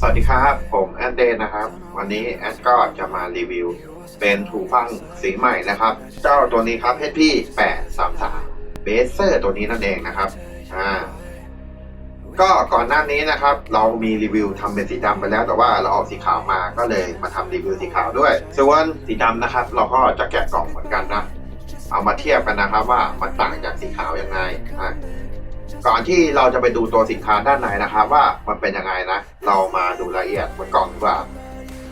สวัสดีครับ ผมแอดเดนนะครับ วันนี้แอดก็จะมารีวิว เป็นหูฟังสีใหม่นะครับ เจ้าตัวนี้ครับ HP 833 b a s e r ตัวนี้นั่นเองนะครับอ่าก็ก่อนหน้านี้นะครับ เรามีรีวิวทำเป็นสีดำไปแล้ว แต่ว่าเราออกสีขาวมาก็เลยมาทำรีวิวสีขาวด้วย ส่วนสีดำนะครับ เราก็จะแกะกล่องเหมือนกันนะ เอามาเทียบกันนะครับว่ามันต่างจากสีขาวยังไงอะก่อนที่เราจะไปดูตัวสินค้าด้านในนะครับ ว่ามันเป็นยังไงนะ เรามาดูรายละเอียดบนกล่องดีกว่า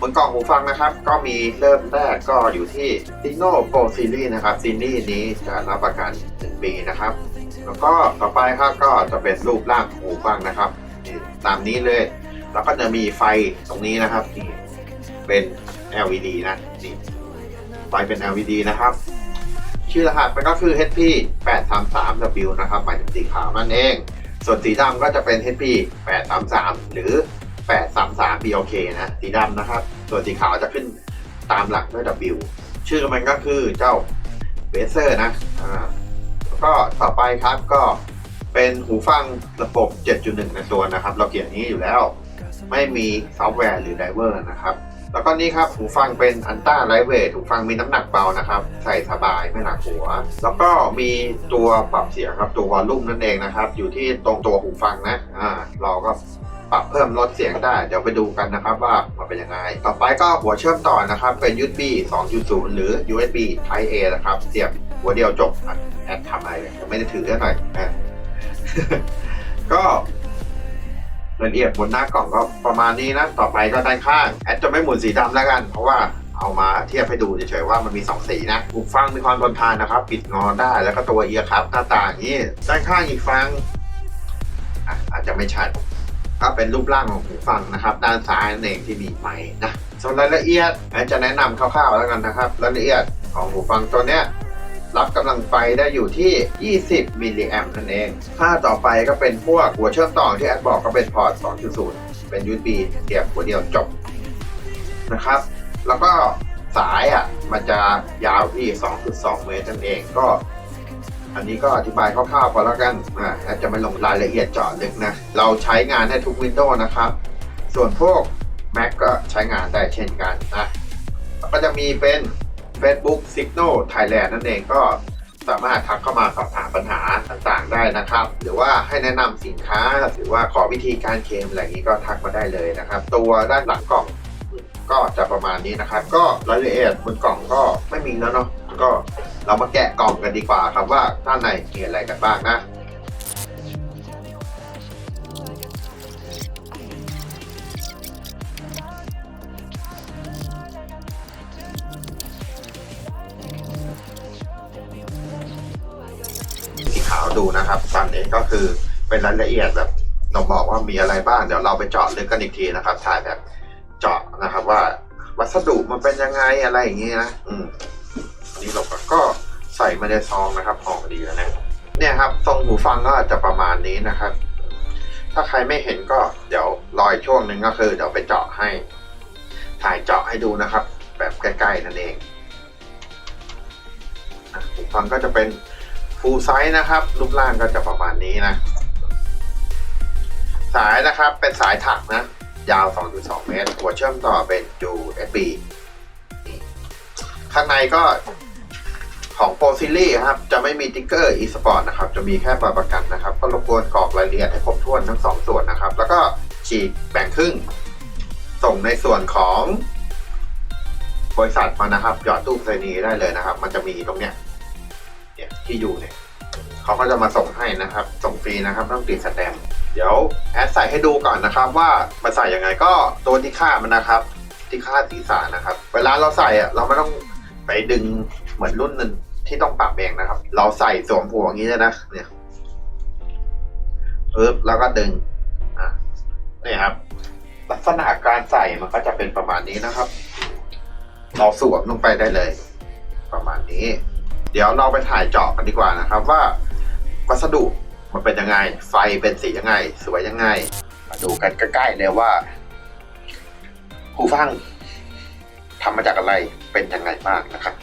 บนกล่องหูฟังนะครับ ก็มีเริ่มแรกก็อยู่ที่ Sino Pro Series นะครับซีรีส์นี้จะรับประกัน1ปีนะครับ แล้วก็ต่อไปครับก็จะเป็นรูปร่างหูฟังนะครับ ตามนี้เลย แล้วก็จะมีไฟตรงนี้นะครับนี่เป็น LED นะนี่ไฟเป็น LED นะครับ ชื่อรหัสมันก็คือ HP 833W นะครับหมายถึงสีขาวนั่นเอง ส่วนสีดำก็จะเป็น HP 833 หรือ 833 BOK นะสีดำนะครับ ส่วนสีขาวจะขึ้นตามหลักด้วย W ชื่อมันก็คือเจ้าเบเซอร์นะอ่าแล้วก็ต่อไปครับก็เป็นหูฟังระบบ 7.1 ในตัวนะครับ เราเขียนนี้อยู่แล้ว ไม่มีซอฟต์แวร์หรือไดเวอร์นะครับ แล้วก็นี่ครับหูฟังเป็นอันต้าไลเวทหูฟังมีน้ำหนักเบานะครับ ใส่สบายไม่หนักหัว แล้วก็มีตัวปรับเสียงครับตัววอลลุ่มนั่นเองนะครับ อยู่ที่ตรงตัวหูฟังนะอ่าเราก็ปรับเพิ่มลดเสียงได้ เดี๋ยวไปดูกันนะครับว่ามันเป็นยังไง ต่อไปก็หัวเชื่อมต่อนะครับ เป็น USB 2.0 หรือ USB Type A นะครับ เสียบหัวเดียวจบแอดทำอะไรยังไม่ได้ถือได้หน่อยอ่ก็ ละเอียดบนหน้ากล่องก็ประมาณนี้นะ ต่อไปก็ด้านข้างแอดจะไม่หมุนสีดำแล้วกัน เพราะว่าเอามาเทียบให้ดูเฉยๆว่ามันมี 2 สีนะหูฟังมีความทนทานนะครับ ปิดงอได้แล้วก็ตัวเอียร์ครับหน้าตาอย่างนี้ด้านข้างอีกฟังอะอาจจะไม่ชัดก็เป็นรูปร่างของหูฟังนะครับ ด้านซ้ายนั่นเองที่มีไม้นะส่วนรายละเอียดแอดจะแนะนำคร่าวๆแล้วกันนะครับ รายละเอียดของหูฟังตัวเนี้ย รับกำลังไฟได้อยู่ที่ 20 มิลลิแอมนั่นเองถ้าต่อไปก็เป็นพวกหัวเชื่อมต่อที่แอดบอกก็เป็นพอร์ต 2.0 เป็น USB เสียบหัวเดียวจบนะครับ แล้วก็สายอะมันจะยาวที่ 2.2 เมตรนั่นเองก็ อันนี้ก็อธิบายคร่าวๆพอแล้วกันอ่าแอดจะไม่ลงรายละเอียดเจาะลึกนะ เราใช้งานได้ทุก Windows นะครับ ส่วนพวก Mac ก็ใช้งานได้เช่นกันนะแล้วก็จะมีเป็น Facebook Signal Thailand นั่นเองก็สามารถทักเข้ามาสอบถามปัญหาต่างๆได้นะครับ หรือว่าให้แนะนำสินค้าหรือว่าขอวิธีการเคลมอะไรอย่างนี้ก็ทักมาได้เลยนะครับ ตัวด้านหลังกล่องก็จะประมาณนี้นะครับ ก็รายละเอียดบนกล่องก็ไม่มีแล้วเนาะก็เรามาแกะกล่องกันดีกว่าครับว่าด้านในมีอะไรกันบ้างนะ ดูนะครับตอนนี้ก็คือเป็นรายละเอียดแบบเราบอกว่ามีอะไรบ้างเดี๋ยวเราไปเจาะลึกกันอีกทีนะครับถ่ายแบบเจาะนะครับว่าวัสดุมันเป็นยังไงอะไรอย่างงี้นะอืมอันนี้เราก็ใส่มาในซองนะครับห่อดีแล้วนะเนี่ยครับทรงหูฟังก็จะประมาณนี้นะครับ ถ้าใครไม่เห็นก็เดี๋ยวรออีกช่วงหนึ่งก็คือเดี๋ยวไปเจาะให้ ถ่ายเจาะให้ดูนะครับ แบบใกล้ๆนั่นเองหูฟังก็จะเป็น ฟูลไซส์นะครับรูปร่างก็จะประมาณนี้นะ สายนะครับเป็นสายถักนะ ยาว 2.2 เมตร หัวเชื่อมต่อเป็น USB นี่ข้างในก็ของ Pro Series ครับ จะไม่มีติ๊กเกอร์ e-sport นะครับ จะมีแค่ใบประกันนะครับ ก็รบกวนกรอกรายละเอียดให้ครบถ้วนทั้งสองส่วนนะครับ แล้วก็ฉีกแบ่งครึ่ง ส่งในส่วนของบริษัทมานะครับ หยอดตู้ไปรษณีย์ได้เลยนะครับ มันจะมีตรงเนี้ย ที่อยู่เนี่ยเขาก็จะมาส่งให้นะครับ ส่งฟรีนะครับไม่ต้องติดสแตมป์เดี๋ยวแอดใส่ให้ดูก่อนนะครับว่ามันใส่ยังไงก็ตัวที่ค่ามันนะครับ ที่ค่าศีรษะนะครับ เวลาเราใส่อะเราไม่ต้องไปดึงเหมือนรุ่นนึงที่ต้องปรับเองนะครับ เราใส่สวมหัวอย่างนี้เลยนะเนี่ยปึ๊บแล้วก็ดึงอะนี่ครับ ลักษณะการใส่มันก็จะเป็นประมาณนี้นะครับ เราสวมลงไปได้เลย ประมาณนี้ เดี๋ยวเราไปถ่ายเจาะกันดีกว่านะครับว่า วัสดุมันเป็นยังไง ไฟเป็นสียังไง สวยยังไง มาดูกันใกล้ๆเลยว่าหูฟังทำมาจากอะไรเป็นยังไงบ้างนะครับ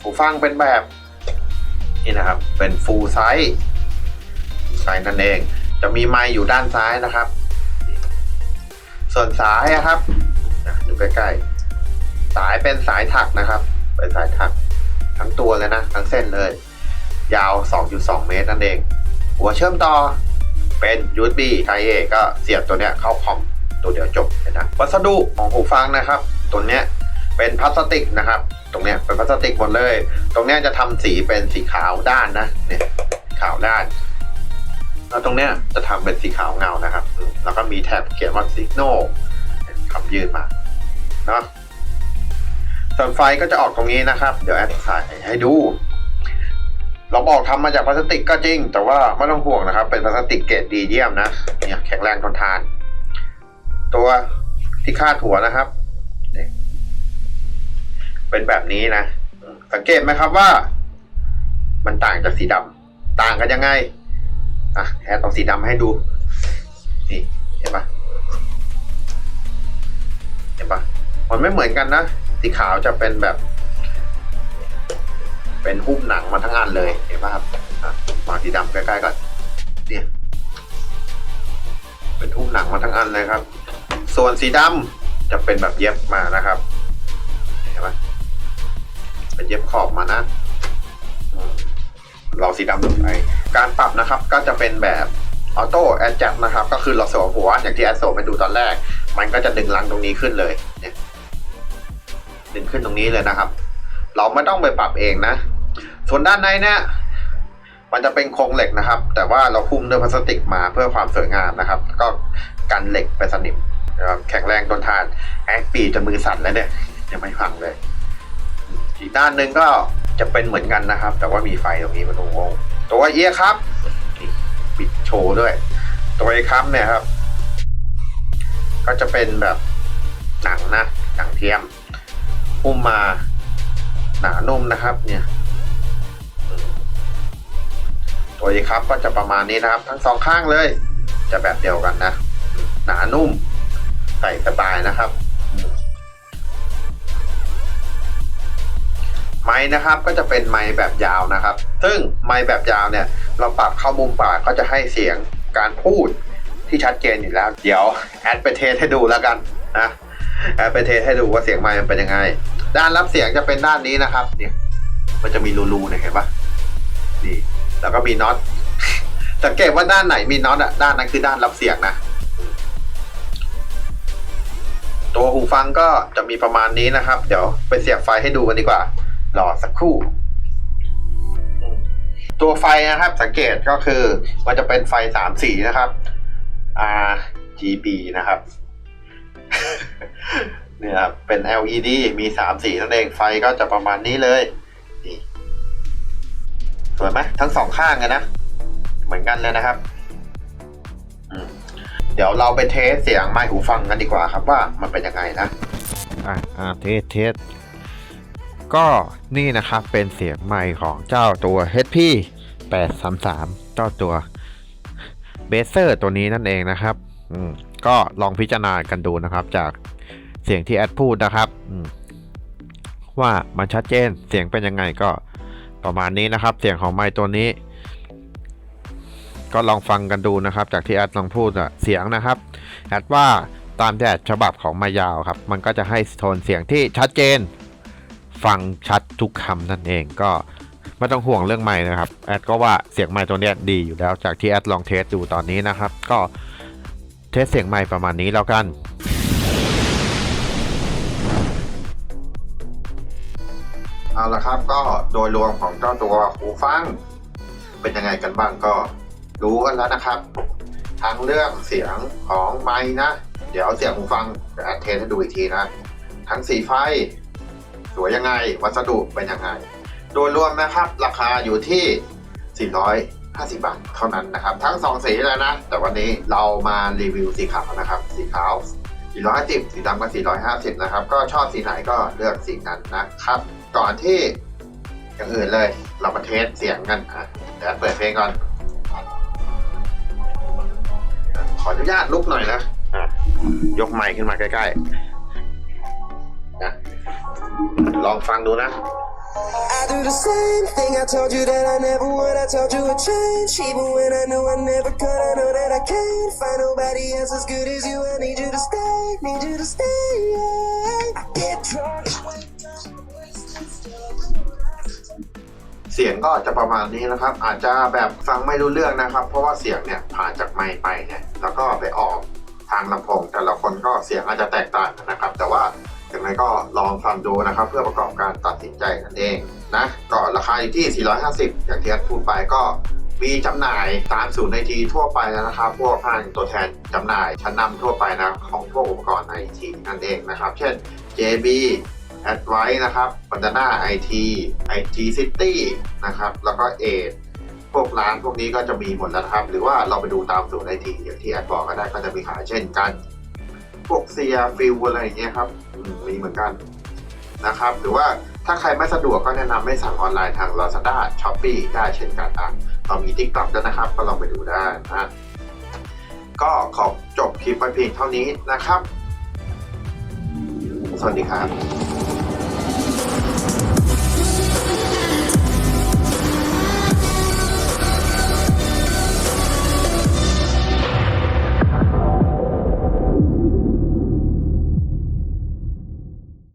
หูฟังเป็นแบบนี่นะครับ เป็นฟูลไซส์ไซส์นั่นเอง จะมีไมค์อยู่ด้านซ้ายนะครับ ส่วนสายอะครับดูใกล้ๆ สายเป็นสายถักนะครับ เป็นสายถัก ทั้งตัวเลยนะ ทั้งเส้นเลย ยาว 2.2 เมตรนั่นเอง หัวเชื่อมต่อเป็น USB Type A ก็เสียบตัวเนี้ยเข้าคอมตัวเดียวจบเลยนะวัสดุของหูฟังนะครับ ตัวเนี้ยเป็นพลาสติกนะครับ ตรงเนี้ยเป็นพลาสติกหมดเลย ตรงเนี้ยจะทำสีเป็นสีขาวด้านนะเนี่ยขาวด้านแล้วตรงเนี้ยจะทำเป็นสีขาวเงานะครับ แล้วก็มีแท็บเขียนว่าสิกโนคำยืนมาเนาะ ส่วนไฟก็จะออกตรงนี้นะครับ เดี๋ยวแอดถ่ให้ดูเราบอกทำมาจากพลาสติกก็จริง แต่ว่าไม่ต้องห่วงนะครับ เป็นพลาสติกเกรดดีเยี่ยมนะเนี่ยแข็งแรงทนทาน ตัวที่คาดหัวนะครับ เป็นแบบนี้นะ สังเกตไหมครับว่า มันต่างจากสีดำต่างกันยังไงอะแอดเอาสีดำให้ดูนี่เห็นปะเห็นปะมันไม่เหมือนกันนะ สีขาวจะเป็นแบบ เป็นหุ้มหนังมาทั้งอันเลยเห็นปะครับมาสีดำใกล้ๆก่อนเนี่ยเป็นหุ้มหนังมาทั้งอันเลยครับ ส่วนสีดำจะเป็นแบบเย็บมานะครับเห็นปะเป็นเย็บขอบมานะอืมเราสีดำลงไปการปรับนะครับก็จะเป็นแบบออโต้แอดจับนะครับ ก็คือเราสวมหัวอย่างที่แอดโซไปดูตอนแรก มันก็จะดึงลังตรงนี้ขึ้นเลย ดึงขึ้นตรงนี้เลยนะครับ เราไม่ต้องไปปรับเองนะ ส่วนด้านในเนี่ยมันจะเป็นโครงเหล็กนะครับ แต่ว่าเราคุ้มด้วยพลาสติกมาเพื่อความสวยงามนะครับ ก็กันเหล็กไปสนิมแข็งแรงทนทานแอดปีจนมือสั่นแล้วเนี่ยยังไม่พังเลย อีกด้านหนึ่งก็จะเป็นเหมือนกันนะครับ แต่ว่ามีไฟตรงนี้มาตรงวงตัวเอียครับนี่ปิดโชว์ด้วย ตัวเอคัมเนี่ยครับ ก็จะเป็นแบบหนังนะหนังเทียม หุ้มมาหนานุ่มนะครับเนี่ยตัวเอคัมก็จะประมาณนี้นะครับ ทั้งสองข้างเลย จะแบบเดียวกันนะ หนานุ่มใส่สบายนะครับ ไม้นะครับก็จะเป็นไม้แบบยาวนะครับ ซึ่งไม้แบบยาวเนี่ย เราปรับเข้ามุมปากก็จะให้เสียงการพูดที่ชัดเจนอยู่แล้ว เดี๋ยวแอดไปเทสให้ดูแล้วกันนะแอดไปเทสให้ดูว่าเสียงไม้มันเป็นยังไง ด้านรับเสียงจะเป็นด้านนี้นะครับ เนี่ย มันจะมีรูๆเนี่ยเห็นปะนี่แล้วก็มีน็อตสังเกตว่าด้านไหนมีน็อตอะด้านนั้นคือด้านรับเสียงนะตัวหูฟังก็จะมีประมาณนี้นะครับ เดี๋ยวไปเสียบไฟให้ดูกันดีกว่า รอสักครู่ ตัวไฟนะครับ สังเกตก็คือมันจะเป็นไฟสามสีนะครับ RGB นะครับ เนี่ยครับเป็น LED มีสามสีนั่นเองไฟก็จะประมาณนี้เลยนี่สวยไหมทั้งสองข้างเลยนะ เหมือนกันเลยนะครับเดี๋ยวเราไปเทสเสียงไมค์หูฟังกันดีกว่าครับว่ามันเป็นยังไงนะ อะอะเทสเทสก็นี่นะครับเป็นเสียงไมค์ของเจ้าตัว HP 833 เจ้าตัวเบเซอร์ตัวนี้นั่นเองนะครับ อืม ก็ลองพิจารณากันดูนะครับจาก เสียงที่แอดพูดนะครับว่ามันชัดเจนเสียงเป็นยังไงก็ประมาณนี้นะครับ เสียงของไมค์ตัวนี้ ก็ลองฟังกันดูนะครับ จากที่แอดลองพูดอะเสียงนะครับแอดว่าตามแบบฉบับของมายาวครับ มันก็จะให้โทนเสียงที่ชัดเจน ฟังชัดทุกคำนั่นเองก็ไม่ต้องห่วงเรื่องไม้นะครับ แอดก็ว่าเสียงไม้ตัวนี้ดีอยู่แล้วจากที่แอดลองเทสดูตอนนี้นะครับ ก็เทสเสียงไม้ประมาณนี้แล้วกัน เอาละครับก็โดยรวมของเจ้าตัวหูฟัง เป็นยังไงกันบ้างก็รู้กันแล้วนะครับ ทั้งเรื่องเสียงของไม้นะ เดี๋ยวเสียงหูฟังเดี๋ยวแอดเทสให้ดูอีกทีนะ ทั้งสีไฟ สวยยังไง วัสดุเป็นยังไง โดยรวมนะครับ ราคาอยู่ที่ 450 บาทเท่านั้นนะครับ ทั้งสองสีเลยนะ แต่วันนี้เรามารีวิวสีขาวนะครับ สีขาว 450สีดำก็450 นะครับ ก็ชอบสีไหนก็เลือกสีนั้นนะครับ ก่อนที่อย่างอื่นเลย เรามาเทสเสียงกันอะเดี๋ยวเปิดเพลงก่อน ขออนุญาตลุกหน่อยนะอะยกไมค์ขึ้นมาใกล้ๆนะลองฟังดูนะ I do the same thing I told you that I never would. I told you I'd change. Even when I knew I never could, I know that I can't find nobody else as good as you. I need you to stay, need you to stay. Yeah. Get drunk. เสียงก็จะประมาณนี้นะครับ อาจจะแบบฟังไม่รู้เรื่องนะครับ เพราะว่าเสียงเนี่ยผ่านจากไมค์ไปเนี่ยแล้วก็ไปออกทางลำโพงแต่ละคนก็เสียงอาจจะแตกต่างนะครับ แต่ว่าางไรก็ลองฟังดูนะครับ เพื่อประกอบการตัดสินใจนั่นเองนะก็ราคาอยู่ที่ 450 อย่างที่อดพูดไปก็มีจำหน่ายตามศูนย์ไอทีทั่วไปแล้วนะครับ พวกห้างตัวแทนจำหน่ายชั้นนำทั่วไปนะของพวกอุปกรณ์ไอทีนั่นเองนะครับ เช่น JB แอดไว้นะครับ Bandana IT IT City นะครับ แล้วก็เอทพวกร้านพวกนี้ก็จะมีหมดแล้วครับ หรือว่าเราไปดูตามศูนย์ไอทีอย่างที่แอดบอกก็ได้ก็จะมีขายเช่นกัน พวกเซียฟิลอะไรอย่างเงี้ยครับมีเหมือนกันนะครับ หรือว่าถ้าใครไม่สะดวกก็แนะนำให้สั่งออนไลน์ทาง Lazada Shopee ได้เช่นกันอะเรามี TikTok ด้วยนะครับ ก็ลองไปดูได้นะก็ขอจบคลิปไปเพียงเท่านี้นะครับ สวัสดีครับ